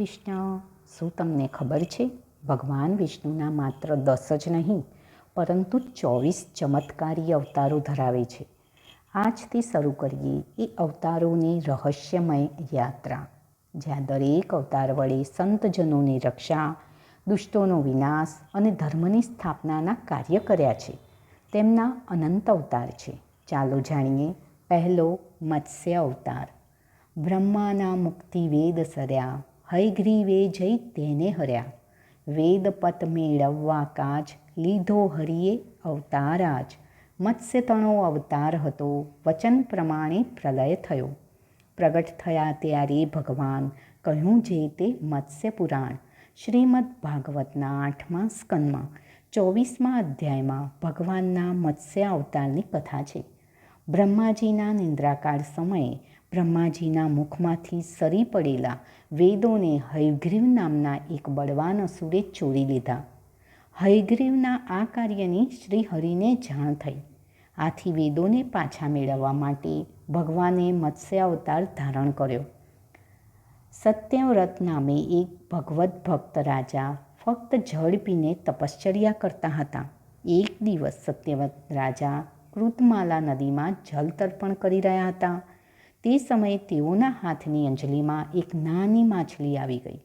કૃષ્ણ. શું તમને ખબર છે? ભગવાન વિષ્ણુના માત્ર દસ જ નહીં, પરંતુ ચોવીસ ચમત્કારી અવતારો ધરાવે છે. આજથી શરૂ કરીએ એ અવતારોની રહસ્યમય યાત્રા, જ્યાં દરેક અવતાર વડે સંતજનોની રક્ષા, દુષ્ટોનો વિનાશ અને ધર્મની સ્થાપનાના કાર્ય કર્યા છે. તેમના અનંત અવતાર છે. ચાલો જાણીએ પહેલો મત્સ્ય અવતાર. બ્રહ્માના મુક્તિ વેદ સર્યા. હયગ્રીવે જઈ તેને હર્યા. વેદપત મેળવવા કાચ લીધો હરિએ અવતારાજ. મત્સ્યતણો અવતાર હતો, વચન પ્રમાણે પ્રલય થયો. પ્રગટ થયા ત્યારે ભગવાન કહ્યું જે તે મત્સ્ય પુરાણ. શ્રીમદ ભાગવતના આઠમા સ્કંદમાં, ચોવીસમા અધ્યાયમાં ભગવાનના મત્સ્ય અવતારની કથા છે. બ્રહ્માજીના નિંદ્રાકાળ સમયે બ્રહ્માજીના મુખમાંથી સરી પડેલા વેદોને હયગ્રીવ નામના એક બળવાન અસુરે ચોરી લીધા. હયગ્રીવના આ કાર્યની શ્રી હરિને જાણ થઈ. આથી વેદોને પાછા મેળવવા માટે ભગવાને મત્સ્ય અવતાર ધારણ કર્યો. સત્યવ્રત નામે એક ભગવત ભક્ત રાજા ફક્ત જળ પીને તપશ્ચર્યા કરતા હતા. એક દિવસ સત્યવ્રત રાજા કૃતમાલા નદીમાં જલ તર્પણ કરી રહ્યા હતા. તે સમયે તેઓના હાથની અંજલીમાં એક નાની માછલી આવી ગઈ.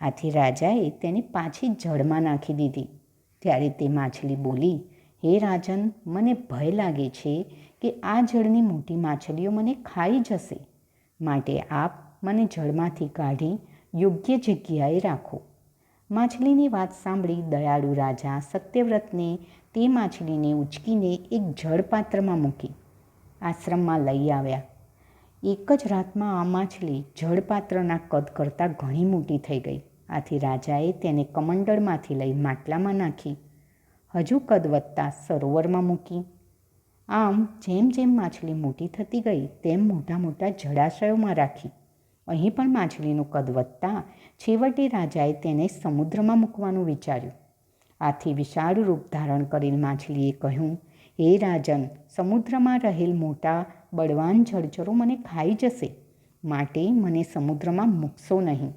આથી રાજાએ તેને પાછી જળમાં નાખી દીધી. ત્યારે તે માછલી બોલી, હે રાજન, મને ભય લાગે છે કે આ જળની મોટી માછલીઓ મને ખાઈ જશે. માટે આપ મને જળમાંથી કાઢી યોગ્ય જગ્યાએ રાખો. માછલીની વાત સાંભળી દયાળુ રાજા સત્યવ્રતને તે માછલીને ઉચકીને એક જળપાત્રમાં મૂકી, આશ્રમમાં લઈ આવ્યા. એક જ રાતમાં આ માછલી જળપાત્રના કદ કરતાં ઘણી મોટી થઈ ગઈ. આથી રાજાએ તેને કમંડળમાંથી લઈ માટલામાં નાખી. હજુ કદ વધતા સરોવરમાં મૂકી. આમ જેમ જેમ માછલી મોટી થતી ગઈ, તેમ મોટા મોટા જળાશયોમાં રાખી. અહીં પણ માછલીનું કદ વધતા છેવટે રાજાએ તેને સમુદ્રમાં મૂકવાનું વિચાર્યું. આથી વિશાળ રૂપ ધારણ કરેલ માછલીએ કહ્યું હે રાજન, સમુદ્રમાં રહેલ મોટા બળવાન જળચરો મને ખાઈ જશે. માટે મને સમુદ્રમાં મૂકશો નહીં.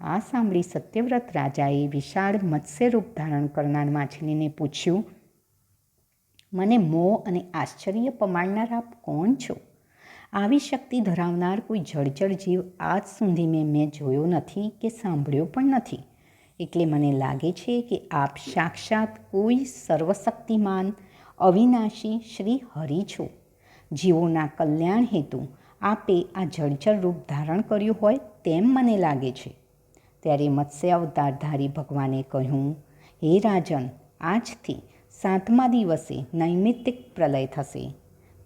આ સાંભળી સત્યવ્રત રાજાએ વિશાળ મત્સ્ય રૂપ ધારણ કરનાર માછલીને પૂછ્યું, મને મોહ અને આશ્ચર્ય પમાડનાર આપ કોણ છો? આવી શક્તિ ધરાવનાર કોઈ જળચર જીવ આજ સુધી મેં મેં જોયો નથી કે સાંભળ્યો પણ નથી. એટલે મને લાગે છે કે આપ સાક્ષાત કોઈ સર્વશક્તિમાન અવિનાશી શ્રી હરિ છો. જીવોના કલ્યાણ હેતુ આપે આ જળચર રૂપ ધારણ કર્યું હોય તેમ મને લાગે છે. ત્યારે મત્સ્ય અવતારધારી ભગવાને કહ્યું, હે રાજન, આજથી સાતમા દિવસે નૈમિત્તિક પ્રલય થશે.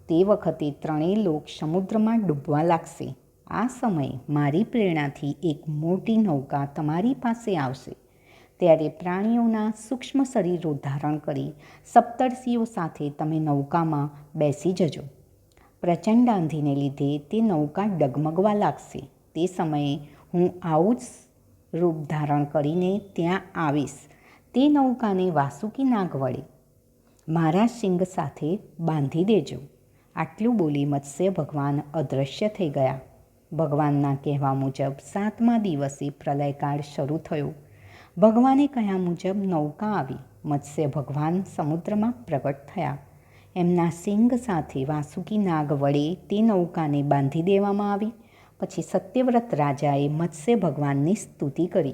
તે વખતે ત્રણેય લોક સમુદ્રમાં ડૂબવા લાગશે. આ સમયે મારી પ્રેરણાથી એક મોટી નૌકા તમારી પાસે આવશે. ત્યારે પ્રાણીઓના સૂક્ષ્મ શરીરો ધારણ કરી સપ્તર્ષિઓ સાથે તમે નૌકામાં બેસી જજો. પ્રચંડ આંધીને લીધે તે નૌકા ડગમગવા લાગશે. તે સમયે હું આવું જ રૂપ ધારણ કરીને ત્યાં આવીશ. તે નૌકાને વાસુકી નાગ વડે મારા સિંગ સાથે બાંધી દેજો. આટલું બોલી મત્સ્ય ભગવાન અદૃશ્ય થઈ ગયા. ભગવાનના કહેવા મુજબ સાતમા દિવસે પ્રલયકાળ શરૂ થયો. ભગવાને કહ્યા મુજબ નૌકા આવી. મત્સ્ય ભગવાન સમુદ્રમાં પ્રગટ થયા. એમના સિંગ સાથે વાસુકી નાગ વડે તે નૌકાને બાંધી દેવામાં આવી. પછી સત્યવ્રત રાજાએ મત્સ્ય ભગવાનની સ્તુતિ કરી,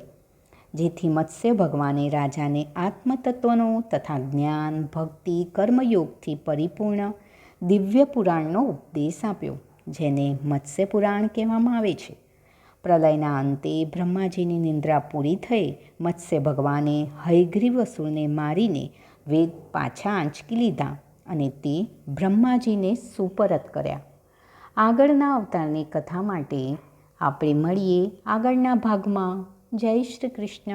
જેથી મત્સ્ય ભગવાને રાજાને આત્મતત્વનો તથા જ્ઞાન, ભક્તિ, કર્મયોગથી પરિપૂર્ણ દિવ્ય પુરાણનો ઉપદેશ આપ્યો, જેને મત્સ્ય પુરાણ કહેવામાં આવે છે. પ્રલયના અંતે બ્રહ્માજીની નિંદ્રા પૂરી થઈ મત્સ્ય ભગવાને હયગ્રીવ અસુરને મારીને વેદ પાછા આંચકી લીધા અને તે બ્રહ્માજીને સુપરત કર્યા. આગળના અવતારની કથા માટે આપણે મળીએ આગળના ભાગમાં. જય શ્રી કૃષ્ણ.